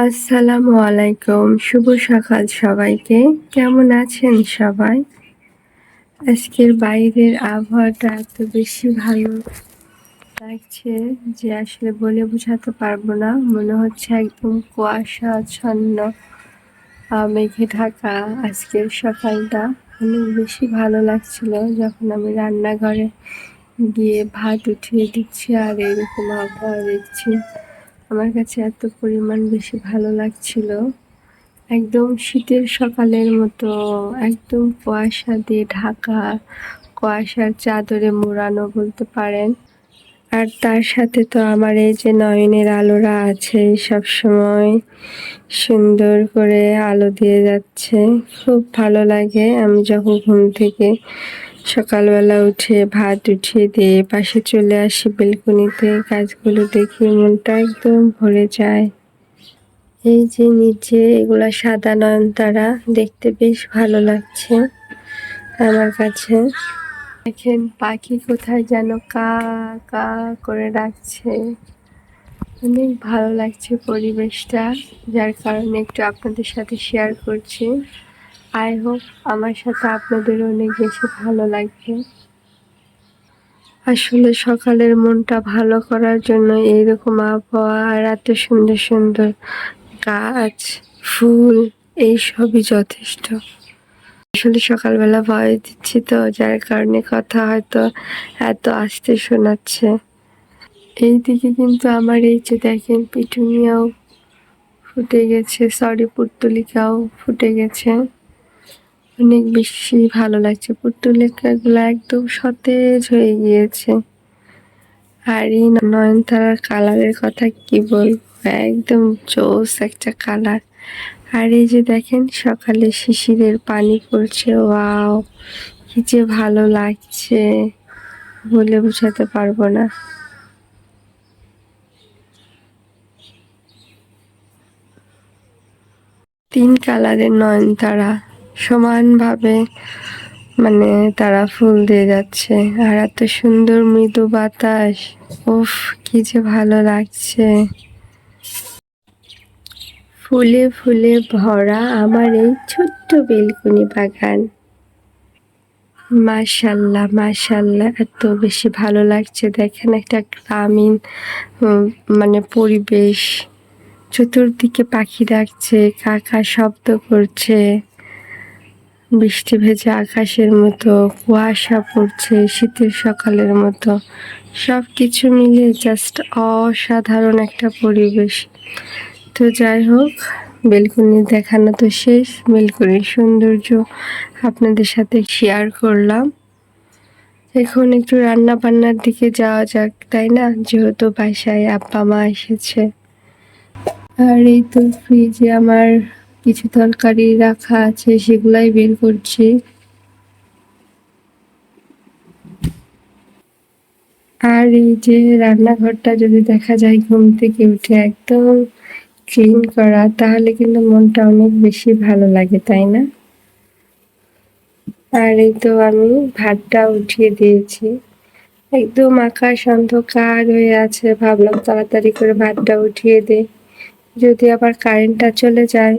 আসসালামু আলাইকুম। শুভ সকাল সবাইকে। কেমন আছেন সবাই? আজকের বাইরের আবহাওয়াটা এত বেশি ভালো লাগছে যে আসলে বলে বোঝাতে পারব না। মনে হচ্ছে একদম কুয়াশাচ্ছন্ন আহ, মেঘে ঢাকা আজকের সকালটা। অনেক বেশি ভালো লাগছিল যখন আমি রান্নাঘরে গিয়ে ভাত উঠিয়ে দিচ্ছি আর এরকম আবহাওয়া দেখছি। আমার কাছে এত পরিমাণ বেশি ভালো লাগছিল। একদম শীতের সকালের মতো, একদম কুয়াশা দিয়ে ঢাকা, কুয়াশার চাদরে মোড়ানো বলতে পারেন। আর তার সাথে তো আমার এই যে নয়নের আলোরা আছে, সব সময় সুন্দর করে আলো দিয়ে যাচ্ছে। খুব ভালো লাগে আমি যখন ঘুম থেকে সকালবেলা উঠে ভাত উঠিয়ে দিয়ে পাশে চলে আসি বেলকনিতে। গাছগুলো দেখে মনটা একদম ভরে যায়। এই যে নিচে এগুলা সাদা নয়নতারা, দেখতে বেশ ভালো লাগছে আমার কাছে। দেখেন পাখি কোথায় যেন কা কা করে ডাকছে। অনেক ভালো লাগছে পরিবেশটা, যার কারণে একটু আপনাদের সাথে শেয়ার করছি। আই হোপ আমার সাথে আপনাদের অনেক বেশি ভালো লাগবে। আসলে সকালের মনটা ভালো করার জন্য এইরকম আবহাওয়া আর এত সুন্দর সুন্দর গাছ, ফুল, এই সবই যথেষ্ট। আসলে সকালবেলা ভয় দিচ্ছি তো, যার কারণে কথা হয়তো এত আস্তে শোনাচ্ছে। এইদিকে কিন্তু আমার এই যে দেখেন পিটুনিয়াও ফুটে গেছে সরি পুর্তলিকাও ফুটে গেছে। অনেক বেশি ভালো লাগছে। পুর্তলিকাগুলো একদম সতেজ হয়ে গিয়েছে। আর এই নয়নতারার কালারের কথা কি বলব? একদম জোস একটা কালার। আর এই যে দেখেন, সকালে শিশিরের পানি পড়ছে। ওয়াও, কি যে ভালো লাগছে বলে বোঝাতে পারব না। তিন কালারের নয়নতারা। সমানভাবে মানে তারা ফুল দিয়ে যাচ্ছে। আর এত সুন্দর মৃদু বাতাস। উফ, কি যে ভালো লাগছে। ফুলে ফুলে ভরা আমার এই ছোট্ট বেলকুনি বাগান। মাশাল্লাহ মাশাল্লাহ, এত বেশি ভালো লাগছে। দেখেন একটা গ্রামীণ মানে পরিবেশ। চতুর্দিকে পাখি ডাকছে, কাকা শব্দ করছে। বৃষ্টি ভেজা আকাশের মতো, কুয়াশা পড়ছে শীতের সকালের মতো। সব কিছু মিলে জাস্ট অসাধারণ একটা পরিবেশ। তো যাই হোক, বেলকুনি দেখানো তো শেষ, বেলকুনির সৌন্দর্য আপনাদের সাথে শেয়ার করলাম। এখন একটু রান্না বান্নার দিকে যাওয়া যাক, তাই না? যেহেতু বাসায় আব্বা মা এসেছে। আর এই তো ফ্রিজে আমার কিছু তরকারি রাখা আছে, সেগুলাই বের করছি। আর এই যে রান্নাঘরটা যদি দেখা যায় ঘুম থেকে উঠে একদম ক্লিন করা, তাহলে কিন্তু মনটা অনেক বেশি ভালো লাগে, তাই না? আর এই তো আমি ভাতটা উঠিয়ে দিয়েছি। একদম আকাশ অন্ধকার হয়ে আছে, ভাবলাম তাড়াতাড়ি করে ভাতটা উঠিয়ে দে যদি আবার কারেন্টটা চলে যায়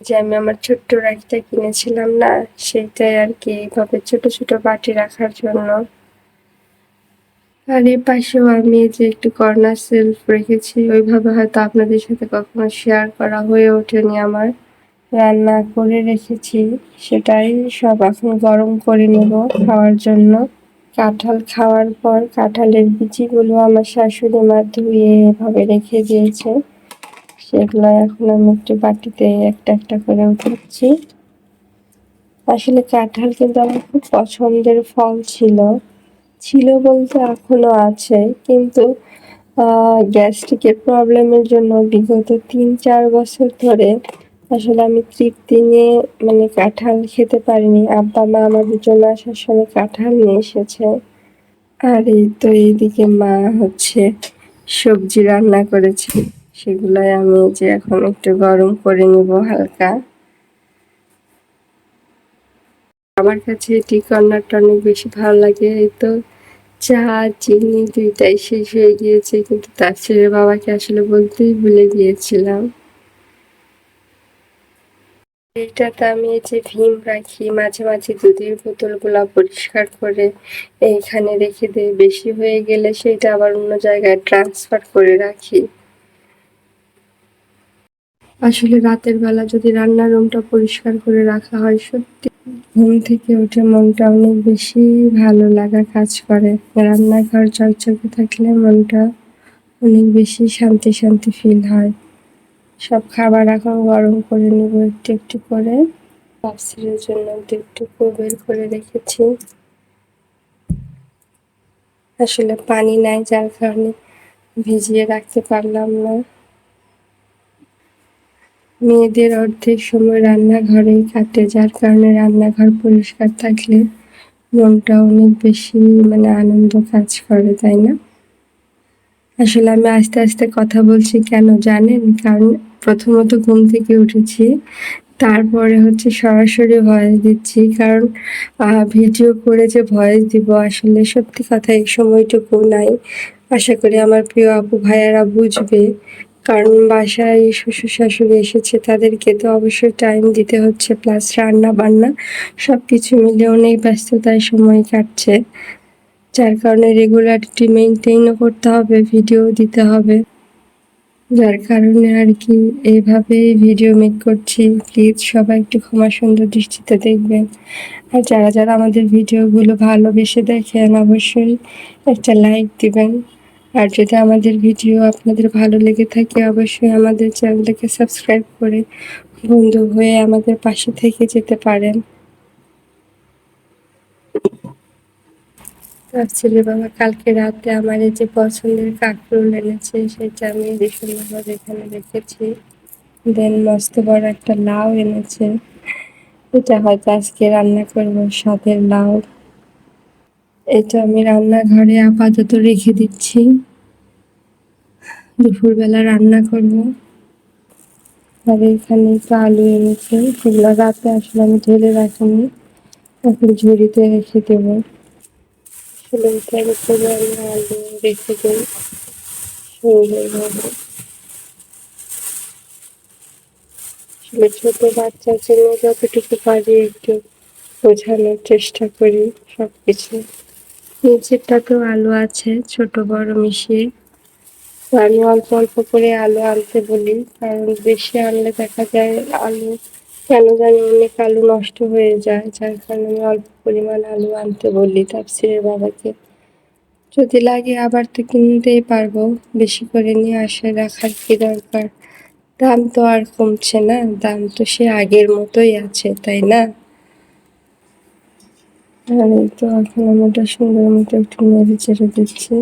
যে আমি আমার ছোট্ট রাখিটা কিনেছিলাম না, সেইটাই আর কি এইভাবে ছোট ছোট বাটি রাখার জন্য। আর এর পাশেও আমি যে একটু কর্নার সেলফ রেখেছি, ওইভাবে হয়তো আপনাদের সাথে কখনো শেয়ার করা হয়ে ওঠেনি আমার। রান্না করে রেখেছি, সেটাই সব এখন গরম করে নেব খাওয়ার জন্য। কাঁঠাল খাওয়ার পর কাঁঠালের বিচিগুলো আমার শাশুড়ি মা ধুয়ে এভাবে রেখে দিয়েছে। সেগুলো এখন আমি একটু বাটিতে একটা একটা করে উঠাচ্ছি। আসলে কাঁঠাল কিন্তু আমার খুব পছন্দের ফল ছিল। ছিল বলতে এখনও আছে, কিন্তু গ্যাস্ট্রিকের প্রবলেমের জন্য বিগত তিন চার বছর ধরে আসলে আমি তৃপ্তি নিয়ে মানে কাঁঠাল খেতে পারিনি। আব্বা, মা আমাদের জন্য আসার সময় কাঁঠাল নিয়ে এসেছে। আর এই তো এইদিকে মা হচ্ছে সবজি রান্না করেছে। সেগুলাই আমি যে এখন একটু গরম করে নিব হালকা। আমার কাছে এটি কর্নারটা অনেক বেশি ভালো লাগে। এই তো চা, চিনি দুইটাই শেষ হয়ে গিয়েছে, কিন্তু তার ছেলের বাবাকে আসলে বলতেই ভুলে গিয়েছিলাম। এটাতে আমি এই যে ভীম রাখি, মাঝে মাঝে দুধের বোতলগুলা পরিষ্কার করে এইখানে রেখে দিই। বেশি হয়ে গেলে সেটা আবার অন্য জায়গায় ট্রান্সফার করে রাখি। আসলে রাতের বেলা যদি রান্নার রুমটা পরিষ্কার করে রাখা হয়, সত্যি ঘুম থেকে উঠে মনটা অনেক বেশি ভালো লাগা কাজ করে। রান্নাঘর চকচকে থাকলে মনটা অনেক বেশি শান্তি শান্তি ফিল হয়। সব খাবার এখন গরম করে নেব, একটু একটু করে। পাপসিরের জন্য একটু বের করে রেখেছি। আসলে পানি নাই, যার কারণে ভিজিয়ে রাখতে পারলাম না। মেয়েদের অর্ধেক সময় রান্নাঘরেই কাটে, যার কারণে রান্নাঘর পরিষ্কার থাকলে মনটা অনেক বেশি মানে আনন্দ কাজ করে, তাই না? আসলে আমি আস্তে আস্তে কথা বলছি কেন জানেন? কারণ প্রথমত ঘুম থেকে উঠেছি, তারপরে হচ্ছে সরাসরি ভয়েস দিচ্ছি, কারণ ভিডিও করে যে ভয়েস দিব আসলে সত্যি কথা এই সময়টুকু নাই। আশা করি আমার প্রিয় আপু, ভাইয়ারা বুঝবে কারণ বাসায় শ্বশুর শাশুড়ি এসেছে, তাদেরকে তো অবশ্যই টাইম দিতে হচ্ছে প্লাস রান্না বান্না সব কিছু মিলে অনেক ব্যস্ততায় সময় কাটছে। যার কারণে রেগুলারিটি মেনটেনও করতে হবে ভিডিও দিতে হবে। যার কারণে আর কি এইভাবেই ভিডিও মেক করছি। প্লিজ সবাই একটু ক্ষমা সুন্দর দৃষ্টিতে দেখবেন। আর যারা যারা আমাদের ভিডিওগুলো ভালোবেসে দেখেন, অবশ্যই একটা লাইক দিবেন। আর যদি আমাদের ভিডিও আপনাদের ভালো লেগে থাকে, অবশ্যই আমাদের চ্যানেলটাকে সাবস্ক্রাইব করে বন্ধু হয়ে আমাদের পাশে থেকে যেতে পারেন। তার ছেলে বাবা কালকে রাতে আমার এই যে পছন্দের কাঁকরোল এনেছে, সেটা আমি সুন্দরভাবে এখানে রেখেছি। দেন মস্ত বড় একটা লাউ এনেছে। এটা হয়তো আজকে রান্না করব, স্বাদের লাউ। এটা আমি রান্নাঘরে আপাতত রেখে দিচ্ছি। দুপুরবেলা রান্না করব। আর এখানে একটু আলু এনেছে। সেগুলো রাতে আসলে আমি ঢেলে রাখিনি। এখন ঝুড়িতে রেখে দেবো। আসলে উপরে আমি আলু রেখে আসলে ছোট বাচ্চার জন্য যতটুকু পারি একটু বোঝানোর চেষ্টা করি সব কিছু নিচেরটাতেও আলু আছে, ছোট, বড় মিশিয়ে। আমি অল্প অল্প করে আলু আনতে বলি, কারণ বেশি আনলে দেখা যায় আলু কেন জানি অনেক আলু নষ্ট হয়ে যায়, যার কারণে আমি অল্প পরিমাণ আলু আনতে বলি তাপসিরের বাবাকে। যদি লাগে আবার তো কিনতেই পারব, বেশি করে নিয়ে আসে রাখার কি দরকার? দাম তো আর কমছে না, দাম তো সে আগের মতোই আছে, তাই না? আর এই তো এখন আমরা সুন্দর মতো একটু নেড়ে চেড়ে দিচ্ছি।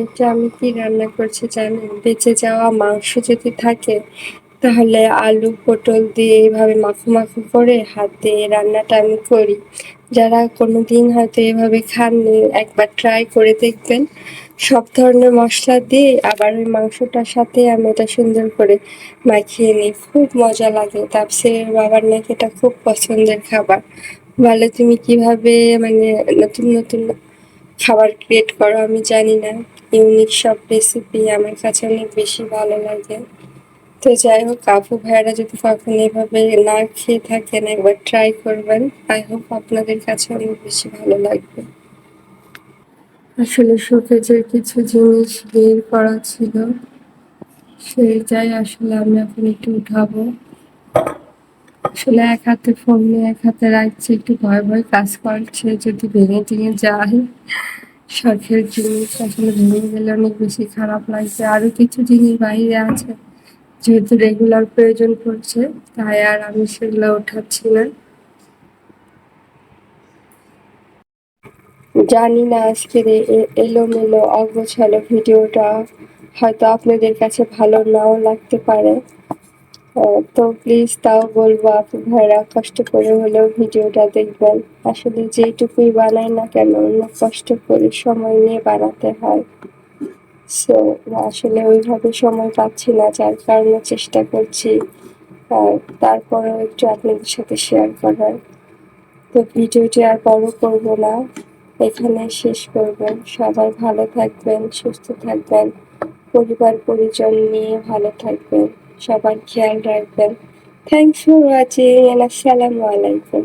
এটা আমি কি রান্না করছি জানেন? বেঁচে যাওয়া মাংস যদি থাকে, তাহলে আলু পটল দিয়ে এইভাবে মাখু মাখু করে হাতে রান্নাটা আমি করি। যারা কোনো দিন হয়তো এভাবে খাননি, একবার ট্রাই করে দেখবেন। সব ধরনের মশলা দিয়ে আবার ওই মাংসটার সাথে আমি এটা সুন্দর করে মাখিয়ে নিই। খুব মজা লাগে। তাপসের বাবার নাকি এটা খুব পছন্দের খাবার। বলে, তুমি কীভাবে মানে নতুন নতুন খাবার ক্রিয়েট করো? আমি জানি না। ইউনিক সব রেসিপি আমার কাছে অনেক বেশি ভালো লাগে। তো যাই হোক কাপু ভাইয়ারা যদি কখনো এভাবে না খেয়ে থাকেন, একবার ট্রাই করবেন। আই হোপ আপনাদের কাছে অনেক বেশি ভালো লাগবে। আসলে শোকেজের কিছু জিনিস বের করা ছিল সেইটাই আসলে আমি এখন একটু উঠাবো। আসলে এক হাতে ফোন নিয়ে এক হাতে রাখছি, একটু ভয় ভয় কাজ করছে, যদি ভেঙে টেঙে যায়, শখের জিনিস আসলে ভেঙে গেলে অনেক বেশি খারাপ লাগছে আরও কিছু জিনিস বাইরে আছে। যেহেতু রেগুলার প্রয়োজন পড়ছে, তাই আর আমি সেগুলো ওঠাচ্ছি না। জানি না আজকের এলোমেলো অগোছালো ভিডিওটা হয়তো আপনাদের কাছে ভালো নাও লাগতে পারে। তো প্লিজ তাও বলব আপু ভাইরা কষ্ট করে হলেও ভিডিওটা দেখবেন। আসলে যেটুকুই বানাই না কেন, অন্য কষ্ট করে সময় নিয়ে বানাতে হয়। সো আসলে ওইভাবে সময় পাচ্ছি না, যার কারণে চেষ্টা করছি তারপরেও একটু আপনাদের সাথে শেয়ার করার। তো ভিডিওটি আর বড় করব না, এখানে শেষ করব। সবাই ভালো থাকবেন, সুস্থ থাকবেন, পরিবার পরিজন নিয়ে ভালো থাকবেন, সবার খেয়াল রাখবেন। থ্যাংকস ফর ওয়াচিং আসসালামু আলাইকুম